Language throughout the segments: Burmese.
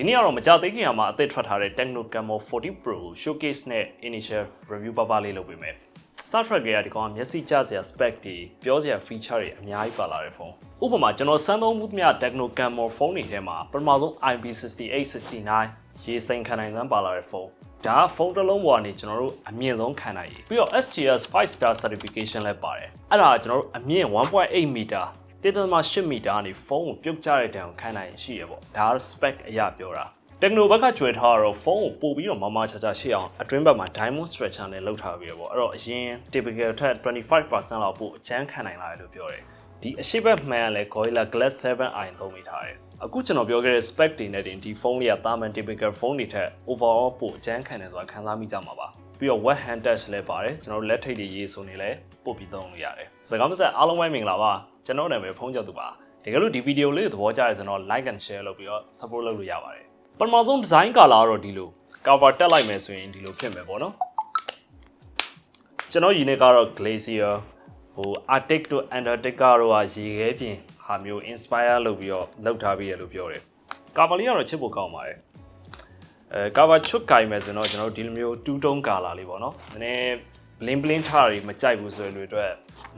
ဒီနေ့ကတော့မကြသေးခင်ကမှအသစ်ထွက်ထားတဲ့ Techno Camo 40 Pro ကို showcase နဲ့ initial review ပါပါလေးလုပ်ပေးမယ်။ Start track ကဒီကောင်ကမျက်စိကျစရာ spec တွေပြောစရာ feature တွေအများကြီးပါလာတဲ့ဖုန်း။ဥပမာကျွန်တော်စမ်းသုံးမှုသမျှ Techno Camo ဖုန်းတွေထဲမှာပထမဆုံး IP6869 ရေးစိန်ခံနိုင်စမ်းပါလာတဲ့ဖုန်း။ဒါကဖုန်းတစ်လုံးပေါ်ကနေကျွန်တော်တို့အမြင့်ဆုံးခံနိုင်ရည်ပြီးတော့ SGS 5 star certification လည်းပါတယ်။အဲ့ဒါကကျွန်တော်တို့အမြင့်1.8 meter 1.8မီတာကနေဖုန်းကိုပြုတ်ကျတဲ့တံကိုခံနိုင်ရှိရပေါ့ဒါက spec အရာပြောတာ Techno ဘက်ကကျွဲထားတော့ဖုန်းကိုပို့ပြီးတော့မမချာချာရှိအောင်အတွင်းဘက်မှာ diamond structure နဲ့လုပ်ထားပြီးတော့ပေါ့အဲ့တော့အရင် typical ထက်25%လောက်ပို့အချမ်းခံနိုင်လာတယ်လို့ပြောတယ်ဒီအရှိဘက်မှန်ကလည်း Gorilla Glass 7i သုံးမိထားတယ်အခုကျွန်တော်ပြောခဲ့တဲ့ spec တွေနဲ့တင်ဒီဖုန်းလေးကတာမန် typical ဖုန်းတွေထက် overall ပို့အချမ်းခံတယ်ဆိုတာခံစားမိကြမှာပါ ပြီးတော့ web hand touch လည်းပါတယ်ကျွန်တော်တို့လက်ထိပ်တွေရေးဆိုနေလဲပို့ပြီးသုံးလို့ရတယ်စကားမဆက်အားလုံးပဲမင်္ဂလာပါကျွန်တော်နာမည်ဖုန်းကြောက်သူပါတကယ်လို့ဒီဗီဒီယိုလေးကိုသဘောကျရဆိုတော့ like and share လုပ်ပြီးတော့ support လုပ်လို့ရပါတယ်ပထမဆုံး design color ကတော့ဒီလို cover တက်လိုက်မယ်ဆိုရင်ဒီလိုဖြစ်မယ်ပေါ့နော်ကျွန်တော်ယူနေကတော့ glacier ဟို arctic တို့ antarctica တို့ကရေခဲပြင်ဟာမျိုး inspire လုပ်ပြီးတော့လုပ်ထားပြီးရလို့ပြောတယ် cover လေးကတော့ချစ်ဖို့ကောင်းပါတယ် အဲကာဗာချွတ်ကင်မယ်ဆိုတော့ကျွန်တော်တို့ဒီလိုမျိုးတူးတုံးကာလာလေးပေါ့နော်နည်းနည်း bling bling ထားတာတွေမကြိုက်ဘူးဆိုရင်တွေအတွက်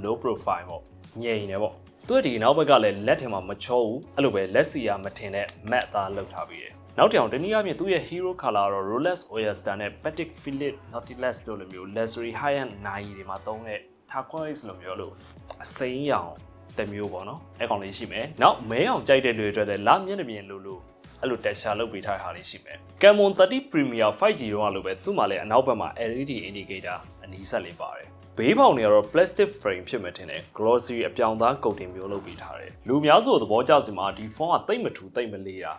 low profile ပေါ့ငြိမ်နေပေါ့သူကဒီနောက်ဘက်ကလည်းလက်ထင်မှာမချောဘူးအဲ့လိုပဲလက်စီယာမထင်တဲ့ matte သားလောက်ထားပြီးတယ်နောက်တောင်တနည်းအားဖြင့်သူ့ရဲ့ hero color ကတော့ Rolex Oyster နဲ့ Patek Philippe Nautilus လို့လိုမျိုး luxury high end နိုင်တွေမှာသုံးတဲ့ turquoise လိုမျိုးလို့အစိမ်းရောင်တစ်မျိုးပေါ့နော်အဲ့ကောင်လေးရှိမယ်နောက်မဲအောင်ကြိုက်တဲ့လူတွေအတွက်လည်းလာမျက်နှာပြင်လို့လို့ အဲ့လို texture လုပ်ပေးထားတဲ့ဟာလေးရှိမယ် Camon 30 Premier 5G ရောလို့ပဲသူ့မှာလည်းအနောက်ဘက်မှာ LED indicator အနီးဆက်လေးပါတယ်ဘေးပေါင်တွေကတော့ plastic frame ဖြစ်မှထင်တယ် glossy အပြောင်သားကုတ်တင်မျိုးလုပ်ပေးထားတယ်လူအများစုသဘောကျစမှာဒီဖုန်းကတိတ်မထူတိတ်မလေးတာ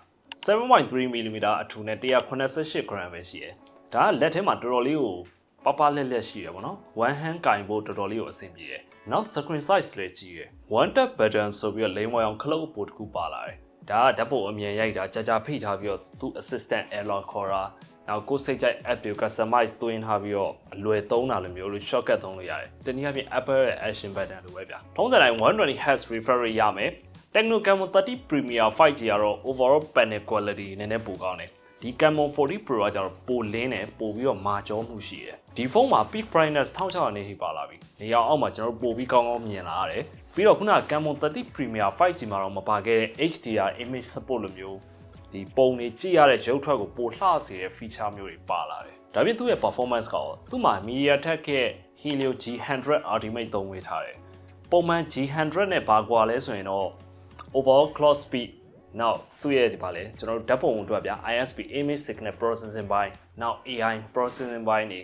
7.3 mm အထူနဲ့188 gram ပဲရှိတယ်ဒါကလက်ထဲမှာတော်တော်လေးကိုပပလက်လက်ရှိတယ်ဗောနော် one hand ကင်ဖို့တော်တော်လေးကိုအဆင်ပြေတယ်နောက် screen size လည်းကြီးတယ် one tap button ဆိုပြီးတော့လိမ်ဝအောင်ခလုတ်ပို့တစ်ခုပါလာတယ် ဒါကဓာတ်ပုံအမြင်ရိုက်တာကြာကြာဖိထားပြီးတော့သူ့ assistant error ခေါ်တာနောက်ကိုယ်စိတ်ကြိုက် app တွေ customize သွင်းထားပြီးတော့အလွယ်သုံးတာလိုမျိုးလို့ shortcut သုံးလို့ရတယ်။တနည်းအားဖြင့် Apple ရဲ့ action button လိုပဲဗျာ။ထုံးစံတိုင်း 120 Hz refresh rate ရမယ်။ Techno Camo 30 Premier 5G ကတော့ overall panel quality နည်းနည်းပိုကောင်းတယ်။ဒီ Camo 40 Pro ကကျတော့ပိုလင်းတယ်ပိုပြီးတော့မာကျောမှုရှိတယ်။ဒီဖုန်းမှာ peak brightness 1600နေထိပါလာပြီ။နေရာအောက်မှာကျွန်တော်ပိုပြီးကောင်းကောင်းမြင်လာရတယ်။ ပြီးတော့ခုနက Camo 30 Premier 5G မှာတော့မပါခဲ့တဲ့ HDR image support လိုမျိုးဒီပုံတွေကြည့်ရတဲ့ရုပ်ထွက်ကိုပိုလှစေတဲ့ feature မျိုးတွေပါလာတယ်။ဒါပြင်သူ့ရဲ့ performance ကရောသူ့မှာ MediaTek ရဲ့ Helio G100 Ultimate သုံးဝေးထားတယ်။ပုံမှန် G100 နဲ့ဘာကွာလဲဆိုရင်တော့ overall clock speed နောက်သူ့ရဲ့ဒီပါလဲကျွန်တော်တို့ဓာတ်ပုံအတွက်ဗျာ ISP image signal processing ဘိုင်းနောက် AI processing ဘိုင်းနေ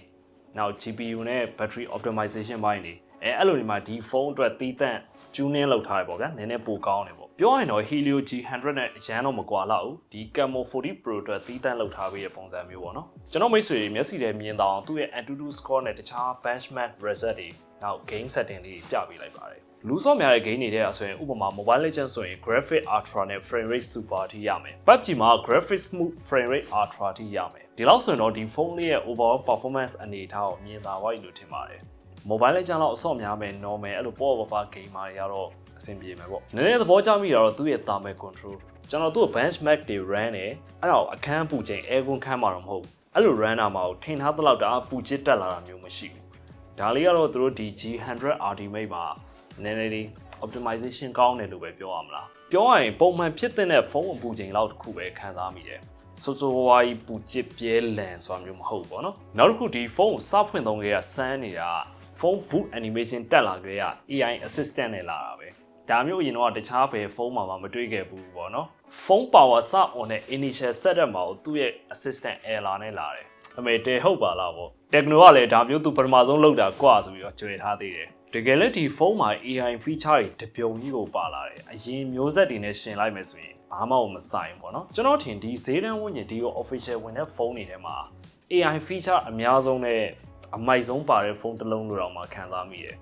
နောက် GPU နဲ့ battery optimization ဘိုင်းနေအဲအဲ့လိုဒီမှာဒီဖုန်းအတွက်တီးတန့် tuning လုပ်ထားရပေါ့ဗျာနည်းနည်းပိုကောင်းတယ်ပေါ့ပြောရင်တော့ Helio G100 နဲ့အရန်တော့မကွာလောက်ဘူးဒီ Camo 40 Pro အတွက်တီးတန့်လုပ်ထားပေးတဲ့ပုံစံမျိုးပေါ့နော်ကျွန်တော်မိတ်ဆွေတွေမျက်စိထဲမြင်တော့သူ့ရဲ့ Antutu score နဲ့တခြား benchmark result တွေနောက် game setting တွေပြပေးလိုက်ပါတယ်လူစော့များတဲ့ game တွေထဲဆိုရင်ဥပမာ Mobile Legends ဆိုရင် Graphic Ultra နဲ့ Frame Rate Super အထိရမယ် PUBG မှာ Graphic Smooth Frame Rate Ultra အထိရမယ်ဒီလောက်ဆိုရင်တော့ဒီဖုန်းလေးရဲ့ overall performance အနေအထားကိုမြင်သာသွားပြီလို့ထင်ပါတယ် Mobile Legends လောက်အဆော့များမယ် normal အဲ့လိုပေါ့ပေါ့ပါ gamer တွေကတော့အဆင်ပြေမယ်ပေါ့နည်းနည်းသဘောကျမိတာတော့သူ့ရဲ့ thermal control ကျွန်တော်သူ့ benchmark တွေ run တယ်အဲ့ဒါကိုအခန်းပူချိန် air con ခန်းမှာတော့မဟုတ်အဲ့လို run တာမှာကိုထင်ထားသလောက်တအားပူချစ်တက်လာတာမျိုးမရှိဘူးဒါလေးကတော့သူတို့ဒီ G100 Ultimate မှာနည်းနည်းလေး optimization ကောင်းတယ်လို့ပဲပြောရမလားပြောရရင်ပုံမှန်ဖြစ်တဲ့ဖုန်းအပူချိန်လောက်တစ်ခုပဲခံစားမိတယ်ဆိုဆိုဝါးကြီးပူချစ်ပြဲလန်ဆိုတာမျိုးမဟုတ်ဘူးပေါ့နော်နောက်တစ်ခုဒီဖုန်းကိုစဖွင့်သုံးခဲ့ရစမ်းနေတာ ဖုန်း boot animation တက်လာကြရ AI assistant နဲ့လာတာပဲဒါမျိုးအရင်တော့တခြားဘယ်ဖုန်းမှာမှမတွေ့ခဲ့ဘူးပေါ့နော်ဖုန်း power စ on တဲ့ initial setup မှာသူ့ရဲ့ assistant error နဲ့လာတယ်အမေတဲဟုတ်ပါလားပေါ့ Techno ကလည်းဒါမျိုးသူပထမဆုံးလုပ်တာကွာဆိုပြီးတော့ကြွေထားသေးတယ်တကယ်လည်းဒီဖုန်းမှာ AI feature တွေတပြုံကြီးကိုပါလာတယ်အရင်မျိုးဆက်တွေနဲ့ရှင်လိုက်မယ်ဆိုရင်ဘာမှမဆိုင်ဘူးပေါ့နော်ကျွန်တော်ထင်ဒီဈေးတန်းဝန်းကျင်ဒီကို official ဝင်တဲ့ဖုန်းတွေထဲမှာ AI feature အများဆုံးနဲ့ အမိုက်ဆုံးပါတဲ့ဖုန်းတစ်လုံးလိုတော့မှခံစားမိတယ်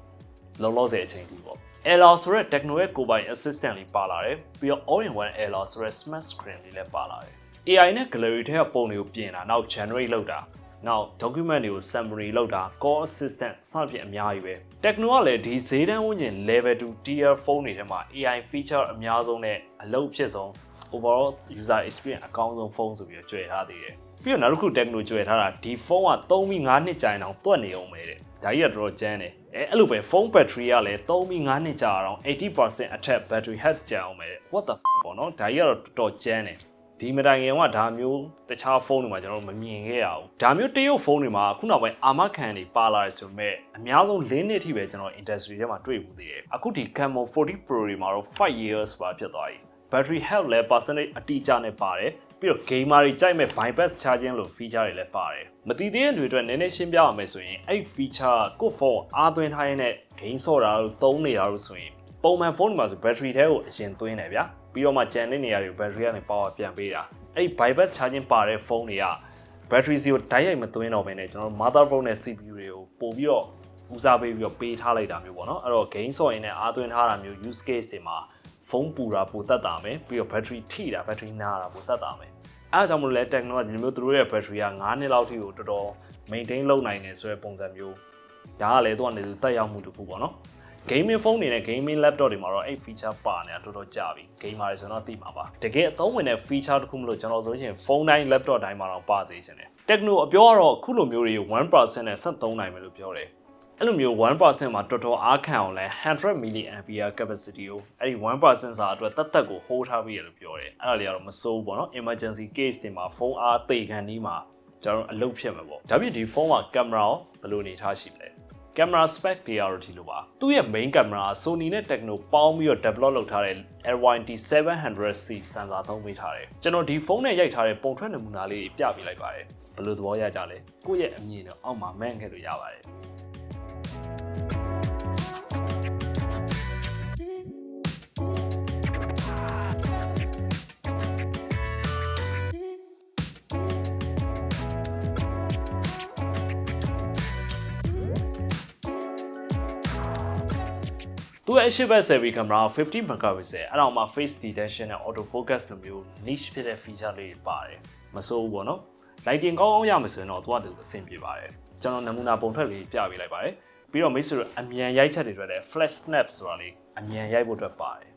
လောလောဆယ်အချိန်ကြီးပေါ့ Ella ဆိုတဲ့ Techno ရဲ့ကိုယ်ပိုင် assistant လေးပါလာတယ်ပြီးတော့ all in one Ella ဆိုတဲ့ smart screen လေးလည်းပါလာတယ် AI နဲ့ gallery ထဲကပုံတွေကိုပြင်တာနောက် generate လုပ်တာနောက် document တွေကို summary လုပ်တာ call assistant စသဖြင့်အများကြီးပဲ Techno ကလည်းဒီဈေးတန်းဝန်းကျင် level 2 tier phone တွေထဲမှာ AI feature အများဆုံးနဲ့အလုပ်ဖြစ်ဆုံး overall user experience အကောင်းဆုံးဖုန်းဆိုပြီးတော့ကြွယ်ထားသေးတယ် ပြီးတော့နောက်တစ်ခု Tecno ကြွယ်ထားတာဒီဖုန်းက3ပြီး5နှစ်ကြာရင်တော့တွက်နေအောင်ပဲတဲ့ဒါကြီးကတော်တော်ကျန်းတယ်အဲအဲ့လိုပဲဖုန်း battery ကလည်း3ပြီး5နှစ်ကြာအောင်80%အထက် battery health ကြာအောင်ပဲတဲ့ what the f ပေါ့နော်ဒါကြီးကတော့တော်တော်ကျန်းတယ်ဒီမတိုင်ခင်ကဒါမျိုးတခြားဖုန်းတွေမှာကျွန်တော်တို့မမြင်ခဲ့ရဘူးဒါမျိုးတရုတ်ဖုန်းတွေမှာခုနောက်ပိုင်းအာမခံတွေပါလာတယ်ဆိုပေမဲ့အများဆုံး၄နှစ်ထိပဲကျွန်တော် industry ထဲမှာတွေ့ဘူးသေးတယ်အခုဒီ Cammo 40 Pro တွေမှာတော့5 years ပါဖြစ်သွားပြီ battery health လည်း percentage အတိအကျနဲ့ပါတယ် ပြီးတော့ gamer တွေကြိုက်မဲ့ bypass charging လို့ feature တွေလည်းပါတယ်မတည်သေးတဲ့တွေအတွက်နည်းနည်းရှင်းပြရမယ်ဆိုရင်အဲ့ feature ကိုဖုန်းအားသွင်းထားရတဲ့ game ဆော့တာလို့သုံးနေတာလို့ဆိုရင်ပုံမှန်ဖုန်းတွေမှာဆို battery ထဲကိုအရင်သွင်းတယ်ဗျာပြီးတော့မှကြံတဲ့နေရာတွေကို battery ကနေ power ပြန်ပေးတာအဲ့ bypass charging ပါတဲ့ဖုန်းတွေက battery စီကိုတိုက်ရိုက်မသွင်းတော့ဘဲနဲ့ကျွန်တော်တို့ motherboard နဲ့ CPU တွေကိုပို့ပြီးတော့ဦးစားပေးပြီးတော့ပေးထားလိုက်တာမျိုးပေါ့နော်အဲ့တော့ game ဆော့ရင်လည်းအားသွင်းထားတာမျိုး use case တွေမှာ ဖုန်းပူတာပိုတက်တာမယ်ပြီးတော့ battery ထိတာ battery နားတာပိုတက်တာမယ်အဲအကြောင့်မလို့လဲ technology ဒီလိုမျိုးသူတို့ရဲ့ battery က9နှစ်လောက်ထိကိုတော်တော် maintain လုပ်နိုင်တယ်ဆိုတဲ့ပုံစံမျိုးဒါကလည်းသူကနေသူတက်ရောက်မှုတစ်ခုပေါ့နော် gaming phone တွေနဲ့ gaming laptop တွေမှာတော့အဲ့ feature ပါနေတာတော်တော်ကြာပြီ gamer တွေဆိုတော့သိမှာပါတကယ်အသုံးဝင်တဲ့ feature တစ်ခုမလို့ကျွန်တော်ဆိုရင်ဖုန်းတိုင်း laptop တိုင်းမှာတော့ပါစေချင်တယ် techno အပြောကတော့ခုလိုမျိုးတွေ1%နဲ့ဆက်သုံးနိုင်မယ်လို့ပြောတယ် အဲ့လိုမျိုး1%မှာတော်တော်အားခံအောင်လဲ100 mAh capacity ကိုအဲ့ဒီ1%စာအတွက်တက်တက်ကို hold ထားပြီးရလို့ပြောတယ်အဲ့ဒါလေးကတော့မစိုးဘူးပေါ့နော် emergency case တွေမှာဖုန်းအားသိခံနေမှာကျွန်တော်အလုပ်ဖြစ်မှာပေါ့ဒါပြင်ဒီဖုန်းမှာကင်မရာဘယ်လိုအနေထားရှိမလဲ camera spec တွေကတော့ဒီလိုပါသူ့ရဲ့ main camera Sony နဲ့ Tecno ပေါင်းပြီးတော့ develop လုပ်ထားတဲ့ LYT 700C sensor သုံးပေးထားတယ်ကျွန်တော်ဒီဖုန်းနဲ့ရိုက်ထားတဲ့ပုံထွက်နမူနာလေးပြပြလိုက်ပါတယ်ဘယ်လိုသဘောရကြလဲကိုယ့်ရဲ့အမြင်တော့အောက်မှာမှန်းခဲ့လို့ရပါတယ် သူ့ရဲ့အရှိဘက် selfie camera 50 megapixel အဲ့တော့မှ face detection နဲ့ auto focus လိုမျိုး niche ဖြစ်တဲ့ feature လေးတွေပါတယ်မစိုးဘူးပေါ့နော် lighting ကောင်းအောင်ရမယ်ဆိုရင်တော့သူကသူအဆင်ပြေပါတယ်ကျွန်တော်နမူနာပုံထွက်လေးပြပေးလိုက်ပါတယ်ပြီးတော့မိတ်ဆွေတို့အမြန်ရိုက်ချက်တွေအတွက်လည်း flash snap ဆိုတာလေးအမြန်ရိုက်ဖို့အတွက်ပါတယ်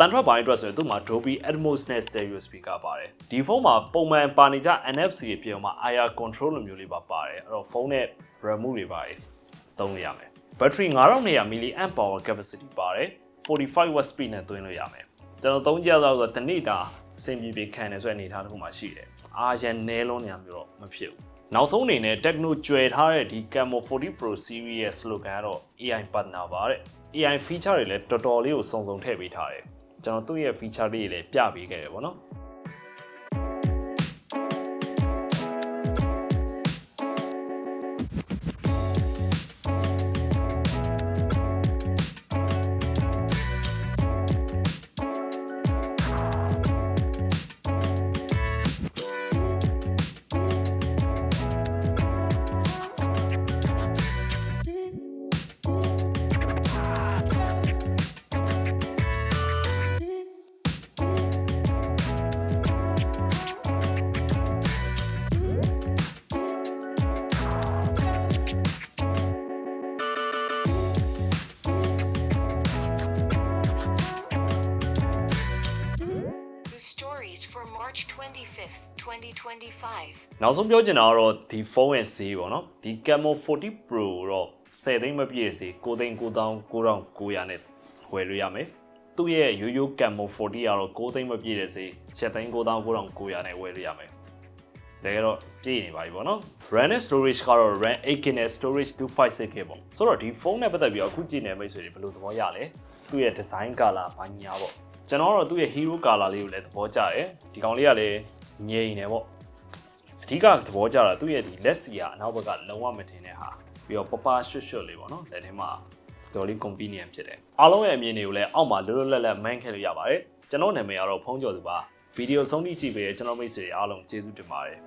တန်ထွက်ပိုင်းအတွက်ဆိုရင်သူ့မှာ Dolby Atmos နဲ့ Stereo speaker ပါတယ်ဒီဖုန်းမှာပုံမှန်ပါနေကြ NFC အပြင်မှာ IR control လိုမျိုးလေးပါပါတယ်အဲ့တော့ဖုန်းနဲ့ RAM တွေပါတယ်သုံးလို့ရမယ် battery 9200 mAh power capacity ပါတယ်45 watt speed နဲ့သွင်းလို့ရမယ်ကျွန်တော်သုံးကြတော့ဆိုတနေ့တာအဆင်ပြေပြေခံတယ်ဆိုတဲ့အနေအထားတစ်ခုမှရှိတယ်အာရန်နဲလုံးနေရမျိုးတော့မဖြစ်ဘူးနောက်ဆုံးအနေနဲ့ Tecno ကျွယ်ထားတဲ့ဒီ Cammo 40 Pro series ရဲ့ slogan ကတော့ AI partner ပါတဲ့ AI feature တွေလည်းတော်တော်လေးကိုစုံစုံထည့်ပေးထားတယ် ကျွန်တော်သူ့ရဲ့ feature လေးတွေလည်းပြပေးခဲ့တယ်ပေါ့နော် 2025. နောက်ဆုံးပြောချင်တာကတော့ဒီဖုန်းရဲ့ဈေးပေါ့နော်ဒီ Cammo 40 Pro တော့10သိန်းမပြည့်ဈေး9သိန်း9900နဲ့ဝယ်လို့ရမယ်သူ့ရဲ့ရိုးရိုး Cammo 40ကတော့9သိန်းမပြည့်တဲ့ဈေး7သိန်း9900နဲ့ဝယ်လို့ရမယ်တကယ်တော့ပြည့်နေပါပြီပေါ့နော် RAM နဲ့ storage ကတော့ RAM 8GB နဲ့ storage 256GB ပေါ့ဆိုတော့ဒီဖုန်းနဲ့ပတ်သက်ပြီးတော့အခုကြည့်နေမိတ်ဆွေတွေဘယ်လိုသဘောရလဲသူ့ရဲ့ design color ဘာညာပေါ့ကျွန်တော်ကတော့သူ့ရဲ့ hero color လေးကိုလည်းသဘောကျတယ်ဒီကောင်လေးကလည်း ငြိမ်နေပေါ့အဓိကသဘောကျတာသူ့ရဲ့ဒီလက်စီကအနောက်ဘက်ကလုံးဝမတင်တဲ့ဟာပြီးတော့ပပရွှွတ်ရွှွတ်လေးပေါ့နော်လက်ထဲမှာတော်လေး convenient ဖြစ်တယ်အားလုံးရဲ့အမြင်တွေကိုလည်းအောက်မှာလွတ်လွတ်လပ်လပ်မှန်းခဲ့လို့ရပါတယ်ကျွန်တော်နာမည်ကတော့ဖုန်းကျော်သူပါဗီဒီယိုဆုံးဖြတ်ကြည့်ပေးတဲ့ကျွန်တော်မိတ်ဆွေတွေအားလုံးကျေးဇူးတင်ပါတယ်